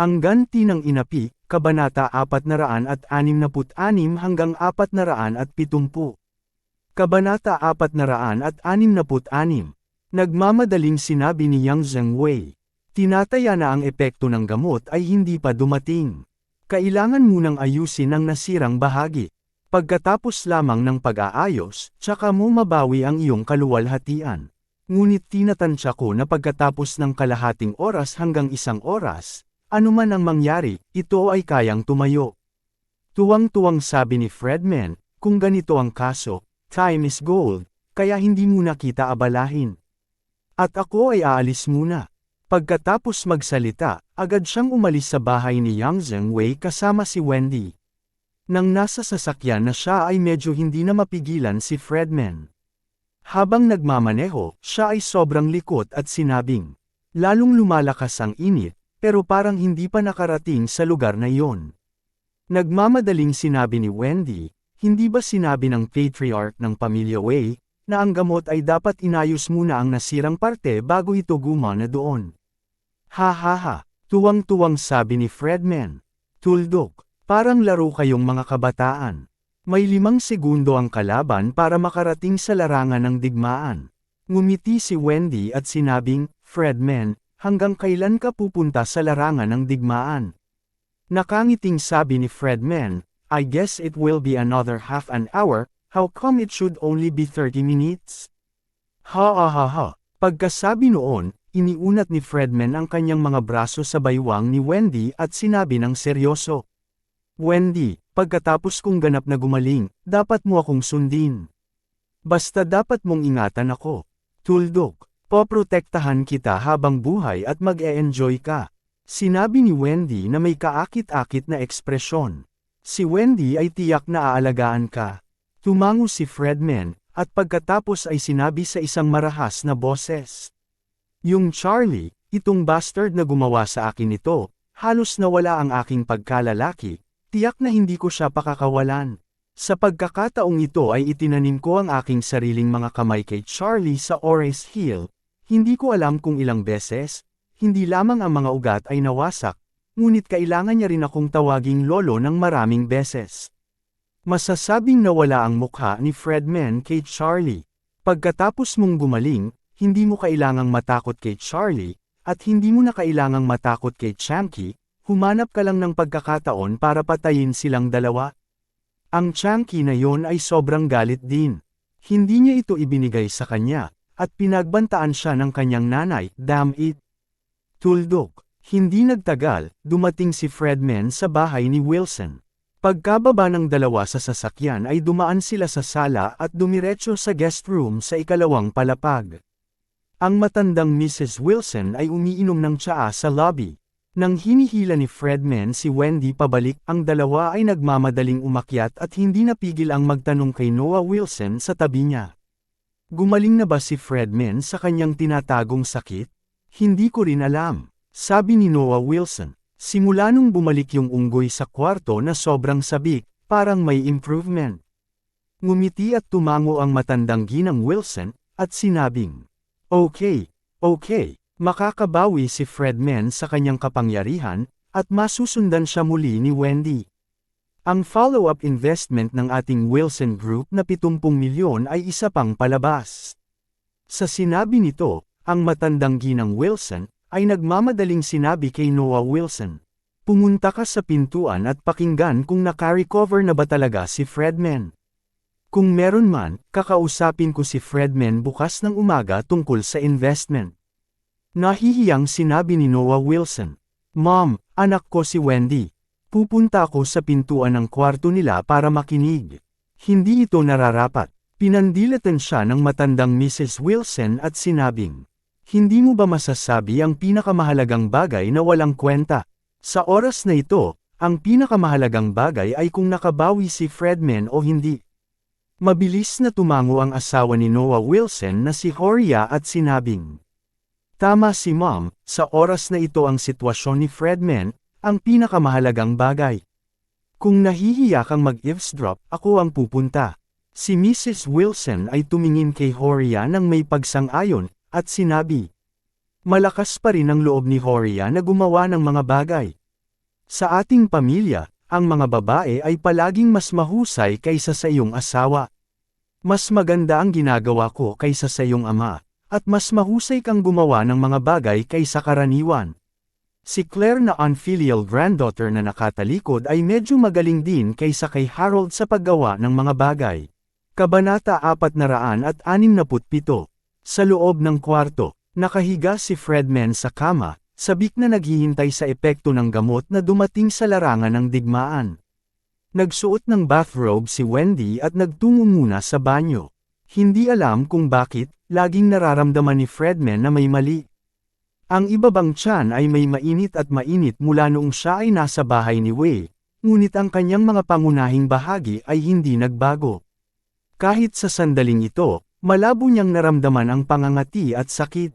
Ang ganti ng inapi, Kabanata 466 hanggang 470. Kabanata 466. Nagmamadaling sinabi ni Yang Zhengwei. Tinataya na ang epekto ng gamot ay hindi pa dumating. Kailangan munang ayusin ang nasirang bahagi. Pagkatapos lamang ng pag-aayos, tsaka mo mabawi ang iyong kaluwalhatian. Ngunit tinatansya ko na pagkatapos ng kalahating oras hanggang isang oras, anuman ang mangyari, ito ay kayang tumayo. Tuwang-tuwang sabi ni Fredman, kung ganito ang kaso, time is gold, kaya hindi muna kita abalahin. At ako ay aalis muna. Pagkatapos magsalita, agad siyang umalis sa bahay ni Yang Zhengwei kasama si Wendy. Nang nasa sasakyan na siya ay medyo hindi na mapigilan si Fredman. Habang nagmamaneho, siya ay sobrang likot at sinabing, lalong lumalakas ang init, pero parang hindi pa nakarating sa lugar na iyon. Nagmamadaling sinabi ni Wendy, hindi ba sinabi ng patriarch ng pamilya Wei, na ang gamot ay dapat inayos muna ang nasirang parte bago ito gumana doon. Ha ha ha, tuwang-tuwang sabi ni Fredman. Tuldok, parang laro kayong mga kabataan. May limang segundo ang kalaban para makarating sa larangan ng digmaan. Ngumiti si Wendy at sinabing, Fredman, hanggang kailan ka pupunta sa larangan ng digmaan? Nakangiting sabi ni Fredman, I guess it will be another half an hour, how come it should only be 30 minutes? Ha ha ha ha, pagkasabi noon, iniunat ni Fredman ang kanyang mga braso sa baywang ni Wendy at sinabi ng seryoso. Wendy, pagkatapos kong ganap na gumaling, dapat mo akong sundin. Basta dapat mong ingatan ako. Tuldok, poprotektahan kita habang buhay at mag-e-enjoy ka. Sinabi ni Wendy na may kaakit-akit na ekspresyon. Si Wendy ay tiyak na aalagaan ka. Tumango si Fredman, at pagkatapos ay sinabi sa isang marahas na boses. Yung Charlie, itong bastard na gumawa sa akin ito, halos nawala ang aking pagkalalaki, Tiyak na hindi ko siya pakakawalan. Sa pagkakataong ito ay itinanim ko ang aking sariling mga kamay kay Charlie sa Ores Hill. Hindi ko alam kung ilang beses, hindi lamang ang mga ugat ay nawasak, ngunit kailangan niya rin akong tawaging lolo ng maraming beses. Masasabing nawala ang mukha ni Fredman kay Charlie. Pagkatapos mong gumaling, hindi mo kailangang matakot kay Charlie, at hindi mo na kailangang matakot kay Chamky, Humanap ka lang ng pagkakataon para patayin silang dalawa. Ang Chunky na yon ay sobrang galit din. Hindi niya ito ibinigay sa kanya, at pinagbantaan siya ng kanyang nanay, damn it. Tuldok, hindi nagtagal, dumating si Fredman sa bahay ni Wilson. Pagkababa ng dalawa sa sasakyan ay dumaan sila sa sala at dumiretso sa guest room sa ikalawang palapag. Ang matandang Mrs. Wilson ay umiinom ng tsaa sa lobby. Nang hinihila ni Fredman si Wendy pabalik, ang dalawa ay nagmamadaling umakyat at hindi napigil ang magtanong kay Noah Wilson sa tabi niya. Gumaling na ba si Fredman sa kanyang tinatagong sakit? Hindi ko rin alam, sabi ni Noah Wilson. Simula nung bumalik yung unggoy sa kwarto na sobrang sabik, parang may improvement. Ngumiti at tumango ang matandang ginang Wilson, at sinabing, Okay, okay, Makakabawi si Fredman sa kanyang kapangyarihan, at masusundan siya muli ni Wendy. Ang follow-up investment ng ating Wilson Group na 70 milyon ay isa pang palabas. Sa sinabi nito, ang matandang ginang Wilson, ay nagmamadaling sinabi kay Noah Wilson. Pumunta ka sa pintuan at pakinggan kung naka-recover na ba talaga si Fredman. Kung meron man, kakausapin ko si Fredman bukas ng umaga tungkol sa investment. Nahihiyang sinabi ni Noah Wilson. Mom, anak ko si Wendy. Pupunta ako sa pintuan ng kwarto nila para makinig. Hindi ito nararapat. Pinandilatan siya ng matandang Mrs. Wilson at sinabing, Hindi mo ba masasabi ang pinakamahalagang bagay na walang kwenta? Sa oras na ito, ang pinakamahalagang bagay ay kung nakabawi si Fredman o hindi. Mabilis na tumango ang asawa ni Noah Wilson na si Horia at sinabing, Tama si Mom, sa oras na ito ang sitwasyon ni Fredman, ang pinakamahalagang bagay. Kung nahihiya kang mag-eavesdrop, ako ang pupunta. Si Mrs. Wilson ay tumingin kay Horia nang may pagsang-ayon, at sinabi, Malakas pa rin ang loob ni Horia na gumawa ng mga bagay. Sa ating pamilya, ang mga babae ay palaging mas mahusay kaysa sa iyong asawa. Mas maganda ang ginagawa ko kaysa sa iyong ama, at mas mahusay kang gumawa ng mga bagay kaysa karaniwan. Si Claire na unfilial granddaughter na nakatalikod ay medyo magaling din kaysa kay Harold sa paggawa ng mga bagay. Kabanata 467 Sa loob ng kwarto, nakahiga si Fredman sa kama, sabik na naghihintay sa epekto ng gamot na dumating sa larangan ng digmaan. Nagsuot ng bathrobe si Wendy at nagtungo muna sa banyo. Hindi alam kung bakit, laging nararamdaman ni Fredman na may mali. Ang ibabang tiyan ay may mainit at mainit mula noong siya ay nasa bahay ni Wei, ngunit ang kanyang mga pangunahing bahagi ay hindi nagbago. Kahit sa sandaling ito, malabo niyang naramdaman ang pangangati at sakit.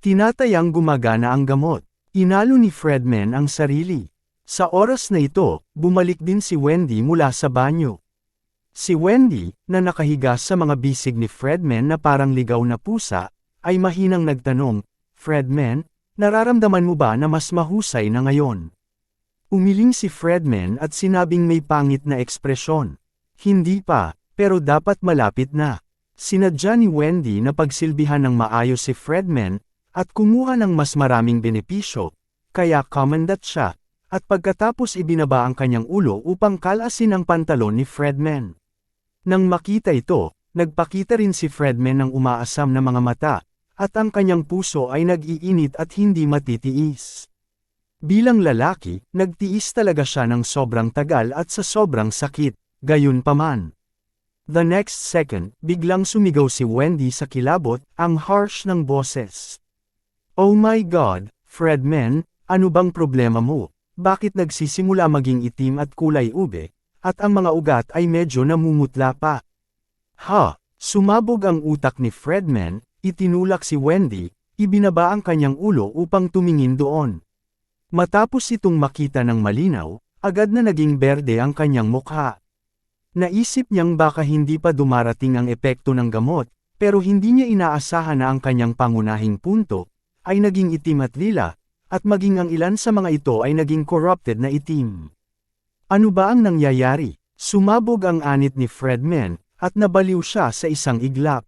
Tinatayang gumagana ang gamot. Inalo ni Fredman ang sarili. Sa oras na ito, bumalik din si Wendy mula sa banyo. Si Wendy, na nakahiga sa mga bisig ni Fredman na parang ligaw na pusa, ay mahinang nagtanong, Fredman, nararamdaman mo ba na mas mahusay na ngayon? Umiling si Fredman at sinabing may pangit na ekspresyon. Hindi pa, pero dapat malapit na. Sinadya ni Wendy na pagsilbihan ng maayos si Fredman, at kumuha ng mas maraming benepisyo, kaya commendat siya, at pagkatapos ibinaba ang kanyang ulo upang kalasin ang pantalon ni Fredman. Nang makita ito, nagpakita rin si Fredman ng umaasam na mga mata, at ang kanyang puso ay nag-iinit at hindi matitiis. Bilang lalaki, nagtiis talaga siya ng sobrang tagal at sa sobrang sakit, gayon paman. The next second, biglang sumigaw si Wendy sa kilabot, ang harsh ng boses. Oh my God, Fredman, ano bang problema mo? Bakit nagsisimula maging itim at kulay ube, at ang mga ugat ay medyo namumutla pa? Ha, sumabog ang utak ni Fredman, itinulak si Wendy, ibinaba ang kanyang ulo upang tumingin doon. Matapos itong makita ng malinaw, agad na naging berde ang kanyang mukha. Naisip niyang baka hindi pa dumarating ang epekto ng gamot, pero hindi niya inaasahan na ang kanyang pangunahing punto, ay naging itim at lila, at maging ang ilan sa mga ito ay naging corrupted na itim. Ano ba ang nangyayari? Sumabog ang anit ni Fredman, at nabaliw siya sa isang iglap.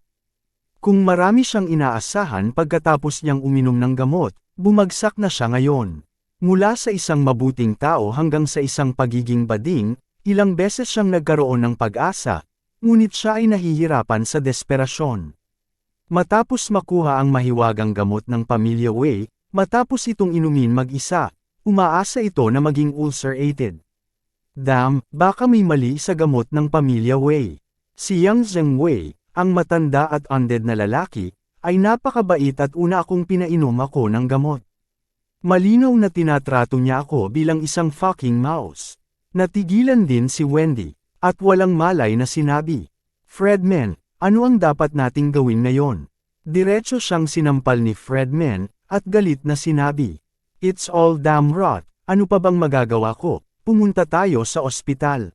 Kung marami siyang inaasahan pagkatapos niyang uminom ng gamot, bumagsak na siya ngayon. Mula sa isang mabuting tao hanggang sa isang pagiging bading, Ilang beses siyang nagkaroon ng pag-asa, ngunit siya ay nahihirapan sa desperasyon. Matapos makuha ang mahiwagang gamot ng pamilya Wei, matapos itong inumin mag-isa, umaasa ito na maging ulcerated. Dam, baka may mali sa gamot ng pamilya Wei. Si Yang Zheng Wei, ang matanda at undead na lalaki, ay napakabait at una akong pinainom ako ng gamot. Malinaw na tinatrato niya ako bilang isang fucking mouse. Natigilan din si Wendy, at walang malay na sinabi, Fredman, ano ang dapat nating gawin ngayon? Diretso siyang sinampal ni Fredman, at galit na sinabi, It's all damn rot, ano pa bang magagawa ko, pumunta tayo sa ospital.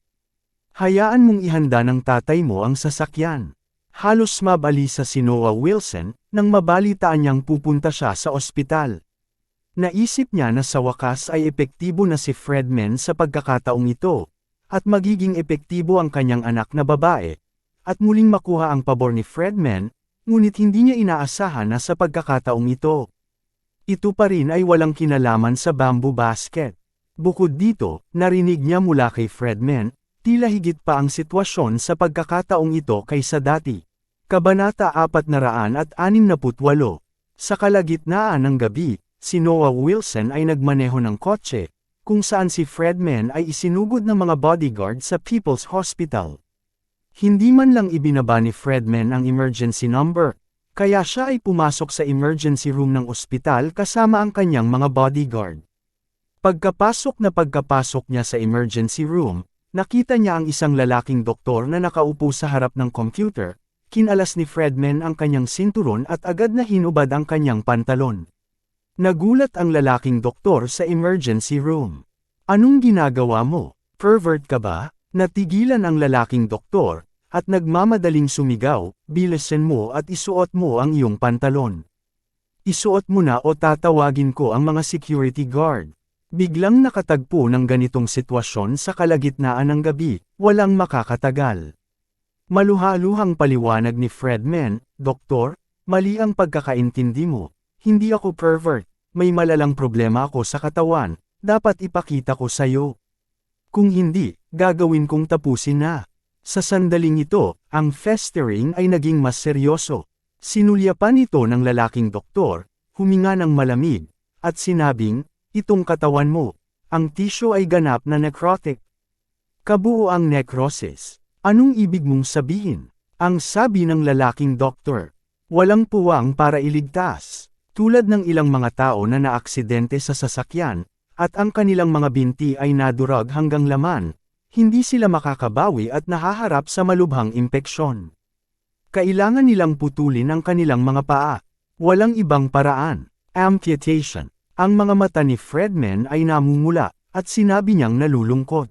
Hayaan mong ihanda ng tatay mo ang sasakyan. Halos mabalisa si Noah Wilson, nang mabalitaan niyang pupunta siya sa ospital. Naisip niya na sa wakas ay epektibo na si Fredman sa pagkakataong ito, at magiging epektibo ang kanyang anak na babae, at muling makuha ang pabor ni Fredman, ngunit hindi niya inaasahan na sa pagkakataong ito. Ito pa rin ay walang kinalaman sa bamboo basket. Bukod dito, narinig niya mula kay Fredman, tila higit pa ang sitwasyon sa pagkakataong ito kaysa dati. Kabanata 468 Sa kalagitnaan ng gabi, si Noah Wilson ay nagmaneho ng kotse, kung saan si Fredman ay isinugod ng mga bodyguard sa People's Hospital. Hindi man lang ibinaba ni Fredman ang emergency number, kaya siya ay pumasok sa emergency room ng ospital kasama ang kanyang mga bodyguard. Pagkapasok na pagkapasok niya sa emergency room, nakita niya ang isang lalaking doktor na nakaupo sa harap ng computer, kinalas ni Fredman ang kanyang sinturon at agad na hinubad ang kanyang pantalon. Nagulat ang lalaking doktor sa emergency room. Anong ginagawa mo? Pervert ka ba? Natigilan ang lalaking doktor, at nagmamadaling sumigaw, bilisan mo at isuot mo ang iyong pantalon. Isuot mo na o tatawagin ko ang mga security guard. Biglang nakatagpo ng ganitong sitwasyon sa kalagitnaan ng gabi, walang makakatagal. Maluhaluhang paliwanag ni Fredman, Doktor, mali ang pagkakaintindi mo. Hindi ako pervert, may malalang problema ako sa katawan, dapat ipakita ko sa'yo. Kung hindi, gagawin kong tapusin na. Sa sandaling ito, ang festering ay naging mas seryoso. Sinulyapan ito ng lalaking doktor, huminga ng malamig, at sinabing, itong katawan mo, ang tisyo ay ganap na necrotic. Kabuo ang necrosis. Anong ibig mong sabihin? Ang sabi ng lalaking doktor. Walang puwang para iligtas. Tulad ng ilang mga tao na naaksidente sa sasakyan, at ang kanilang mga binti ay nadurag hanggang laman, hindi sila makakabawi at nahaharap sa malubhang impeksyon. Kailangan nilang putulin ang kanilang mga paa. Walang ibang paraan. Amputation. Ang mga mata ni Fredman ay namumula, at sinabi niyang nalulungkot.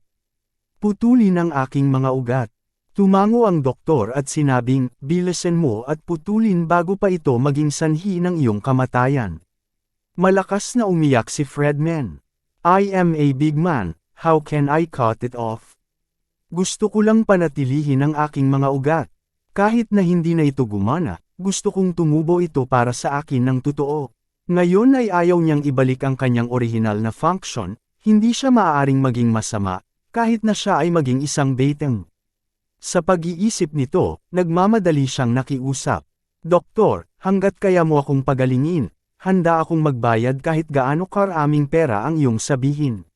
Putulin ang aking mga ugat. Tumango ang doktor at sinabing, bilisan mo at putulin bago pa ito maging sanhi ng iyong kamatayan. Malakas na umiyak si Fredman. I am a big man, how can I cut it off? Gusto ko lang panatilihin ang aking mga ugat. Kahit na hindi na ito gumana, gusto kong tumubo ito para sa akin ng totoo. Ngayon ay ayaw niyang ibalik ang kanyang orihinal na function, hindi siya maaaring maging masama, kahit na siya ay maging isang beteng. Sa pag-iisip nito, nagmamadali siyang nakiusap. Doktor, hanggat kaya mo akong pagalingin, handa akong magbayad kahit gaano karaming pera ang iyong sabihin.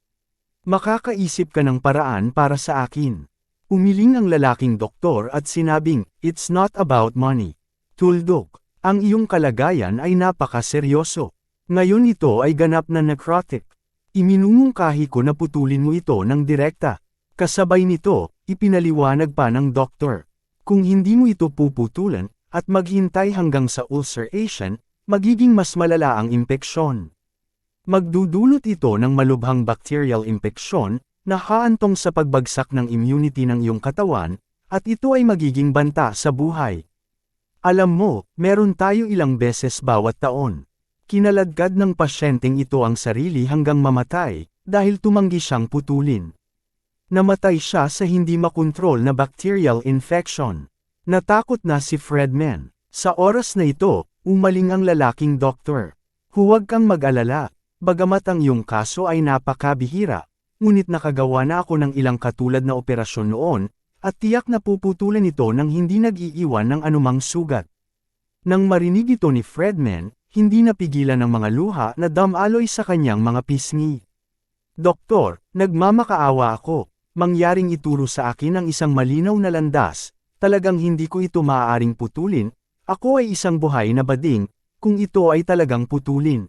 Makakaisip ka ng paraan para sa akin. Umiling ang lalaking doktor at sinabing, It's not about money. Tuldok. Ang iyong kalagayan ay napakaseryoso. Ngayon ito ay ganap na necrotic. Iminumungkahi ko na putulin mo ito ng direkta. Kasabay nito, ipinaliwanag pa ng doktor. Kung hindi mo ito puputulan, at maghintay hanggang sa ulceration, magiging mas malala ang impeksyon. Magdudulot ito ng malubhang bacterial impeksyon, na haantong sa pagbagsak ng immunity ng iyong katawan, at ito ay magiging banta sa buhay. Alam mo, meron tayo ilang beses bawat taon. Kinaladkad ng pasyenteng ito ang sarili hanggang mamatay, dahil tumanggi siyang putulin. Namatay siya sa hindi makontrol na bacterial infection. Natakot na si Fredman. Sa oras na ito, umaling ang lalaking doktor. Huwag kang mag-alala, bagamat ang iyong kaso ay napakabihira, ngunit nakagawa na ako ng ilang katulad na operasyon noon, at tiyak na puputulan ito nang hindi nag-iiwan ng anumang sugat. Nang marinig ito ni Fredman, hindi napigilan ng mga luha na damaloy sa kanyang mga pisngi. Doktor, nagmamakaawa ako, mangyaring ituro sa akin ang isang malinaw na landas, talagang hindi ko ito maaaring putulin, ako ay isang buhay na bading, kung ito ay talagang putulin.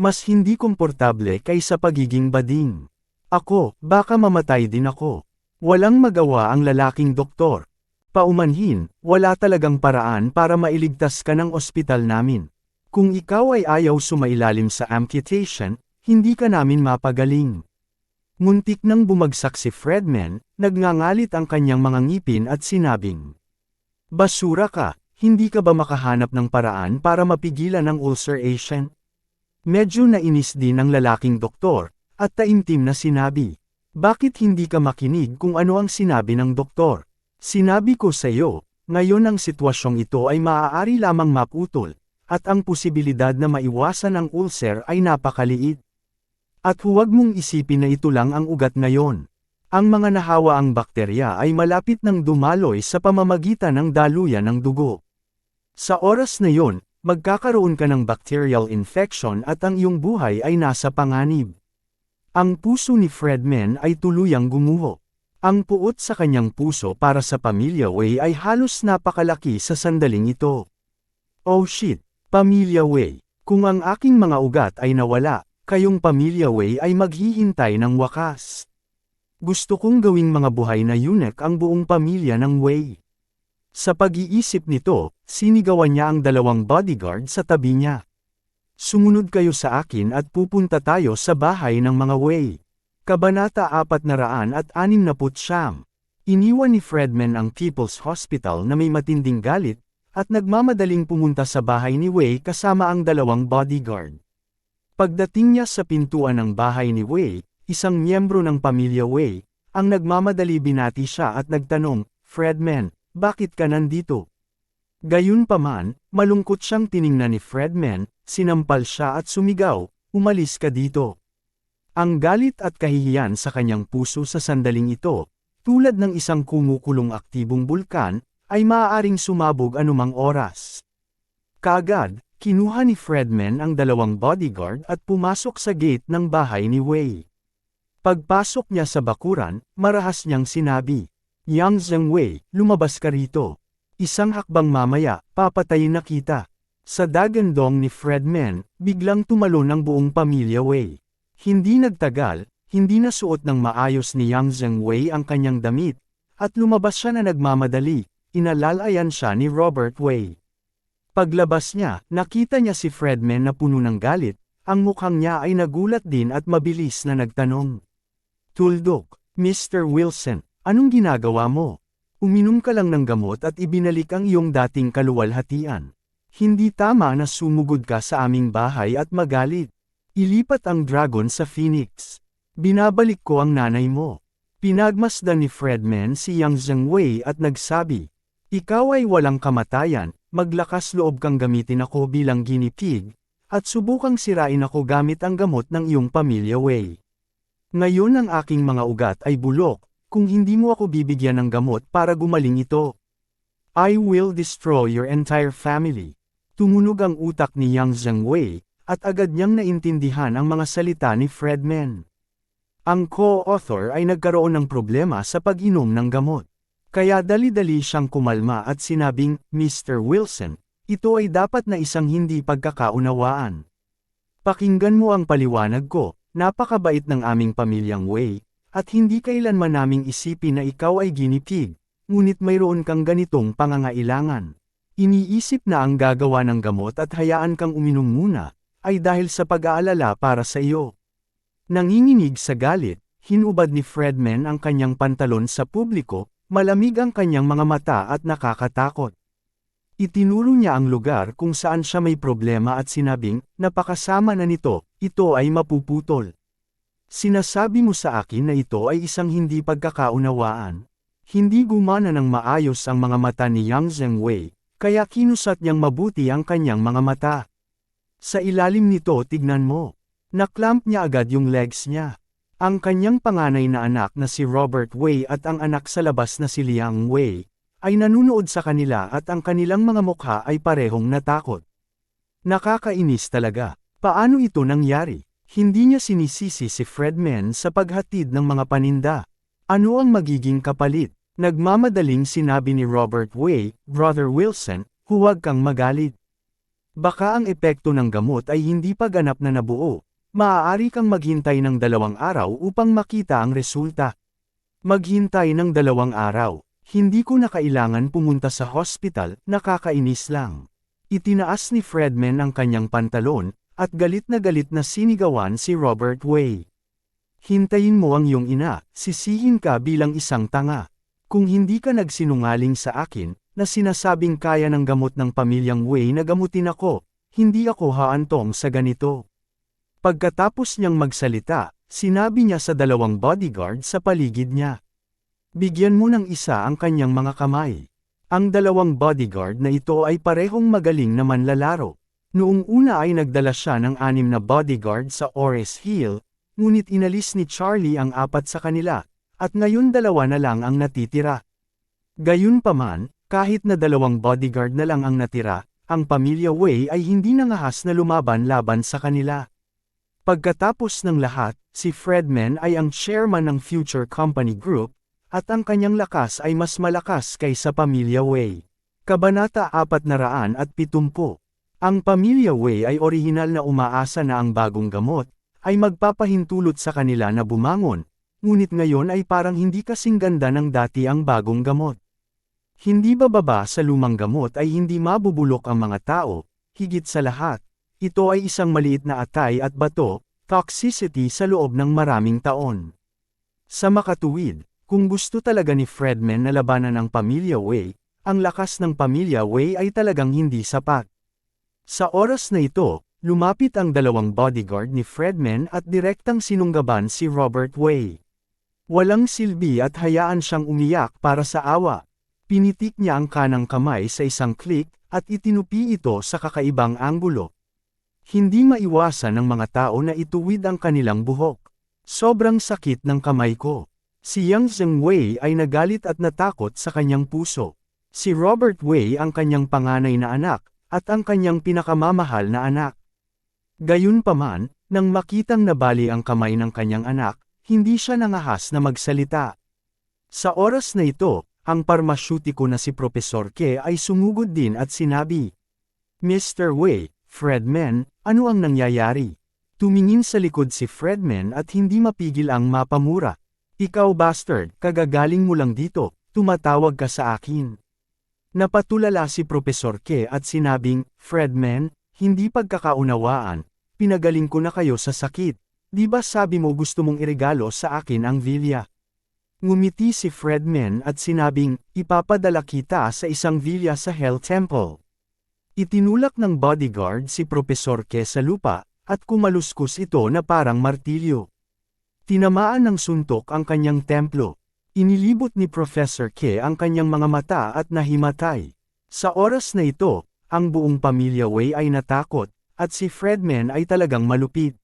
Mas hindi komportable kaysa pagiging bading. Ako, baka mamatay din ako. Walang magawa ang lalaking doktor. Paumanhin, wala talagang paraan para mailigtas ka ng ospital namin. Kung ikaw ay ayaw sumailalim sa amputation, hindi ka namin mapagaling. Muntik nang bumagsak si Fredman, nagngangalit ang kanyang mga ngipin at sinabing, Basura ka, hindi ka ba makahanap ng paraan para mapigilan ang ulceration? Medyo nainis din ang lalaking doktor, at taimtim na sinabi, bakit hindi ka makinig kung ano ang sinabi ng doktor? Sinabi ko sa iyo, ngayon ang sitwasyong ito ay maaari lamang maputol, at ang posibilidad na maiwasan ang ulcer ay napakaliit. At huwag mong isipin na ito lang ang ugat ngayon. Ang mga nahawa ang bakterya ay malapit ng dumaloy sa pamamagitan ng daluyan ng dugo. Sa oras na yon, magkakaroon ka ng bacterial infection at ang iyong buhay ay nasa panganib. Ang puso ni Fredman ay tuluyang gumuho. Ang puot sa kanyang puso para sa Pamilya Way ay halos napakalaki sa sandaling ito. Oh shit, Pamilya Way, kung ang aking mga ugat ay nawala, kayong pamilya Wei ay maghihintay ng wakas. Gusto kong gawing mga buhay na eunuch ang buong pamilya ng Wei. Sa pag-iisip nito, sinigawan niya ang dalawang bodyguard sa tabi niya. Sumunod kayo sa akin at pupunta tayo sa bahay ng mga Wei. Kabanata 469 Iniwan ni Fredman ang People's Hospital na may matinding galit, at nagmamadaling pumunta sa bahay ni Wei kasama ang dalawang bodyguard. Pagdating niya sa pintuan ng bahay ni Wei, isang miyembro ng pamilya Wei, ang nagmamadali binati siya at nagtanong, Fredman, bakit ka nandito? Gayunpaman, malungkot siyang tiningnan ni Fredman, sinampal siya at sumigaw, umalis ka dito. Ang galit at kahihiyan sa kanyang puso sa sandaling ito, tulad ng isang kumukulong aktibong bulkan, ay maaaring sumabog anumang oras. Kaagad, Kinuha ni Fredman ang dalawang bodyguard at pumasok sa gate ng bahay ni Wei. Pagpasok niya sa bakuran, marahas niyang sinabi, Yang Zhengwei, lumabas ka rito. Isang hakbang mamaya, papatayin na kita. Sa dagandong ni Fredman, biglang tumalon ang buong pamilya Wei. Hindi nagtagal, hindi nasuot ng maayos ni Yang Zhengwei ang kanyang damit, at lumabas siya na nagmamadali, inalalayan siya ni Robert Wei. Paglabas niya, nakita niya si Fredman na puno ng galit, ang mukhang niya ay nagulat din at mabilis na nagtanong. Tuldok, Mr. Wilson, anong ginagawa mo? Uminom ka lang ng gamot at ibinalik ang iyong dating kaluwalhatian. Hindi tama na sumugod ka sa aming bahay at magalit. Ilipat ang dragon sa Phoenix. Binabalik ko ang nanay mo. Pinagmasdan ni Fredman si Yang Zhengwei at nagsabi, Ikaw ay walang kamatayan, maglakas loob kang gamitin ako bilang ginipig, at subukang sirain ako gamit ang gamot ng iyong pamilya Wei. Ngayon ang aking mga ugat ay bulok, kung hindi mo ako bibigyan ng gamot para gumaling ito. I will destroy your entire family. Tumunog ang utak ni Yang Zhengwei, at agad niyang naintindihan ang mga salita ni Fredman. Ang co-author ay nagkaroon ng problema sa pag-inom ng gamot. Kaya dali-dali siyang kumalma at sinabing, Mr. Wilson, ito ay dapat na isang hindi pagkakaunawaan. Pakinggan mo ang paliwanag ko, napakabait ng aming pamilyang Wei, at hindi kailanman naming isipin na ikaw ay ginipig, ngunit mayroon kang ganitong pangangailangan. Iniisip na ang gagawa ng gamot at hayaan kang uminom muna, ay dahil sa pag-aalala para sa iyo. Nanginginig sa galit, hinubad ni Fredman ang kanyang pantalon sa publiko, Malamig ang kanyang mga mata at nakakatakot. Itinuro niya ang lugar kung saan siya may problema at sinabing, napakasama na nito, ito ay mapuputol. Sinasabi mo sa akin na ito ay isang hindi pagkakaunawaan. Hindi gumana ng maayos ang mga mata ni Yang Zhengwei, kaya kinusat niyang mabuti ang kanyang mga mata. Sa ilalim nito tignan mo. Naklamp niya agad yung legs niya. Ang kanyang panganay na anak na si Robert Wei at ang anak sa labas na si Liang Wei, ay nanunood sa kanila at ang kanilang mga mukha ay parehong natakot. Nakakainis talaga. Paano ito nangyari? Hindi niya sinisisi si Fredman sa paghatid ng mga paninda. Ano ang magiging kapalit? Nagmamadaling sinabi ni Robert Wei, Brother Wilson, huwag kang magalit. Baka ang epekto ng gamot ay hindi pa ganap na nabuo, Maaari kang maghintay ng dalawang araw upang makita ang resulta. Maghintay ng dalawang araw. Hindi ko na kailangan pumunta sa hospital, nakakainis lang. Itinaas ni Fredman ang kanyang pantalon, at galit na galit na sinigawan si Robert Way. Hintayin mo ang iyong ina, sisihin ka bilang isang tanga. Kung hindi ka nagsinungaling sa akin, na sinasabing kaya ng gamot ng pamilyang Way na gamutin ako, hindi ako haantong sa ganito. Pagkatapos niyang magsalita, sinabi niya sa dalawang bodyguard sa paligid niya. Bigyan mo ng isa ang kanyang mga kamay. Ang dalawang bodyguard na ito ay parehong magaling na manlalaro. Noong una ay nagdala siya ng anim na bodyguard sa Ores Hill, ngunit inalis ni Charlie ang apat sa kanila, at ngayon dalawa na lang ang natitira. Gayunpaman, kahit na dalawang bodyguard na lang ang natira, ang pamilya Wei ay hindi nangahas na lumaban laban sa kanila. Pagkatapos ng lahat, si Fredman ay ang chairman ng Future Company Group, at ang kanyang lakas ay mas malakas kaysa Pamilya Way. Kabanata 470 Ang Pamilya Way ay orihinal na umaasa na ang bagong gamot, ay magpapahintulot sa kanila na bumangon, ngunit ngayon ay parang hindi kasing ganda ng dati ang bagong gamot. Hindi bababa sa lumang gamot ay hindi mabubulok ang mga tao, higit sa lahat, ito ay isang maliit na atay at bato, toxicity sa loob ng maraming taon. Sa makatuwid, kung gusto talaga ni Fredman na labanan ang pamilya Wei, ang lakas ng pamilya Wei ay talagang hindi sapat. Sa oras na ito, lumapit ang dalawang bodyguard ni Fredman at direktang sinunggaban si Robert Wei. Walang silbi at hayaan siyang umiyak para sa awa. Pinitik niya ang kanang kamay sa isang click at itinupi ito sa kakaibang anggulo. Hindi maiwasan ng mga tao na ituwid ang kanilang buhok. Sobrang sakit ng kamay ko. Si Yang Zhengwei ay nagalit at natakot sa kanyang puso. Si Robert Wei ang kanyang panganay na anak, at ang kanyang pinakamamahal na anak. Gayunpaman, nang makitang nabali ang kamay ng kanyang anak, hindi siya nangahas na magsalita. Sa oras na ito, ang parmasyutiko na si Profesor Ke ay sumugod din at sinabi, Mr. Wei, Fredman, ano ang nangyayari? Tumingin sa likod si Fredman at hindi mapigil ang mapamura. Ikaw bastard, kagagaling mo lang dito, tumatawag ka sa akin. Napatulala si Profesor Ke at sinabing, Fredman, hindi pagkakaunawaan, pinagaling ko na kayo sa sakit. Di ba sabi mo gusto mong iregalo sa akin ang villa? Ngumiti si Fredman at sinabing, ipapadala kita sa isang villa sa Hell Temple. Itinulak ng bodyguard si Profesor Ke sa lupa, at kumaluskus ito na parang martilyo. Tinamaan ng suntok ang kanyang templo. Inilibot ni Professor Ke ang kanyang mga mata at nahimatay. Sa oras na ito, ang buong pamilya Wei ay natakot, at si Fredman ay talagang malupit.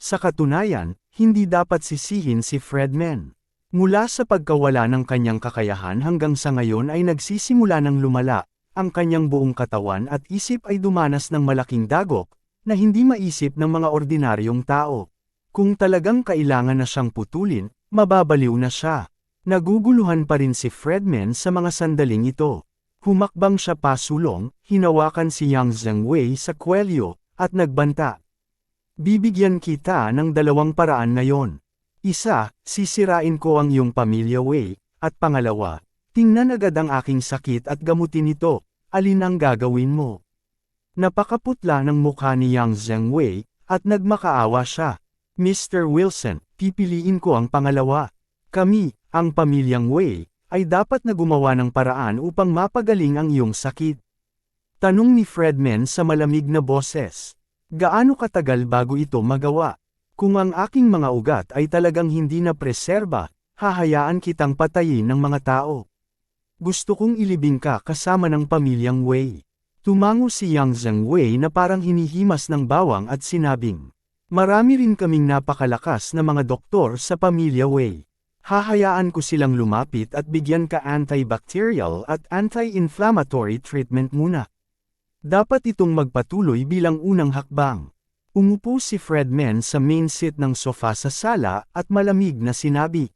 Sa katunayan, hindi dapat sisihin si Fredman. Mula sa pagkawala ng kanyang kakayahan hanggang sa ngayon ay nagsisimula ng lumala, ang kanyang buong katawan at isip ay dumanas ng malaking dagok, na hindi maisip ng mga ordinaryong tao. Kung talagang kailangan na siyang putulin, mababaliw na siya. Naguguluhan pa rin si Fredman sa mga sandaling ito. Humakbang siya pasulong, hinawakan si Yang Zhengwei sa kwelyo, at nagbanta. Bibigyan kita ng dalawang paraan ngayon. Isa, sisirain ko ang iyong pamilya Wei, at pangalawa, tingnan agad ang aking sakit at gamutin ito, alin ang gagawin mo. Napakaputla ng mukha ni Yang Zhengwei, at nagmakaawa siya. Mr. Wilson, pipiliin ko ang pangalawa. Kami, ang pamilyang Wei, ay dapat na gumawa ng paraan upang mapagaling ang iyong sakit. Tanong ni Fredman sa malamig na boses. Gaano katagal bago ito magawa? Kung ang aking mga ugat ay talagang hindi na preserba, hahayaan kitang patayin ng mga tao. Gusto kong ilibing ka kasama ng pamilyang Wei. Tumango si Yang Zhengwei na parang hinihimas ng bawang at sinabing, Marami rin kaming napakalakas na mga doktor sa pamilya Wei. Hahayaan ko silang lumapit at bigyan ka antibacterial at anti-inflammatory treatment muna. Dapat itong magpatuloy bilang unang hakbang. Umupo si Fredman sa main seat ng sofa sa sala at malamig na sinabi.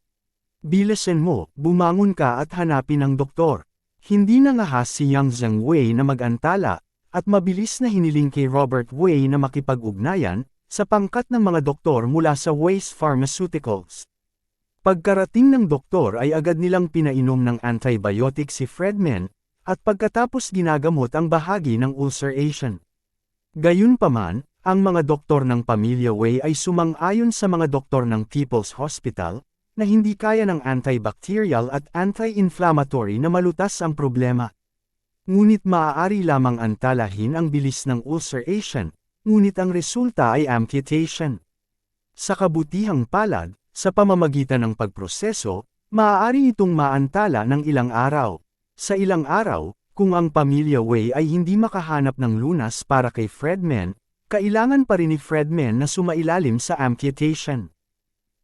Bilasan mo, bumangon ka at hanapin ang doktor. Hindi nangahas si Yang Zhengwei na mag-antala, at mabilis na hiniling kay Robert Wei na makipag-ugnayan, sa pangkat ng mga doktor mula sa Weiss Pharmaceuticals. Pagkarating ng doktor ay agad nilang pinainom ng antibiotic si Fredman, at pagkatapos ginagamot ang bahagi ng ulceration. Gayunpaman, ang mga doktor ng pamilya Wei ay sumang-ayon sa mga doktor ng People's Hospital, na hindi kaya ng antibacterial at anti-inflammatory na malutas ang problema. Ngunit maaari lamang antalahin ang bilis ng ulceration, ngunit ang resulta ay amputation. Sa kabutihang palad, sa pamamagitan ng pagproseso, maaari itong maantala ng ilang araw. Sa ilang araw, kung ang pamilya Wei ay hindi makahanap ng lunas para kay Fredman, kailangan pa rin ni Fredman na sumailalim sa amputation.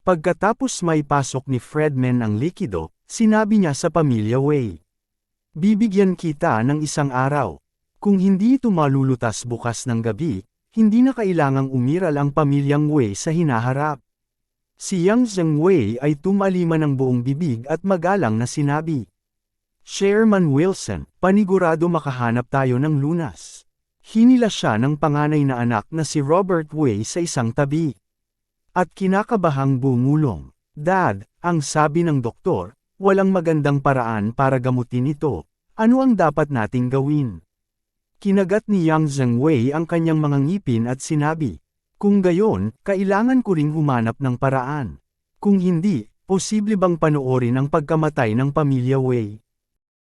Pagkatapos may pasok ni Fredman ang likido, sinabi niya sa pamilya Wei. Bibigyan kita ng isang araw. Kung hindi ito malulutas bukas ng gabi, hindi na kailangang umiral ang pamilyang Wei sa hinaharap. Si Yang Zhengwei ay tumalima ng buong bibig at magalang na sinabi. Chairman Wilson, panigurado makahanap tayo ng lunas. Hinila siya ng panganay na anak na si Robert Wei sa isang tabi. At kinakabahang bumulong. Dad, ang sabi ng doktor, walang magandang paraan para gamutin ito. Ano ang dapat nating gawin? Kinagat ni Yang Zhengwei ang kanyang mga ngipin at sinabi, Kung gayon, kailangan ko ring humanap ng paraan. Kung hindi, posible bang panoorin ang pagkamatay ng pamilya Wei?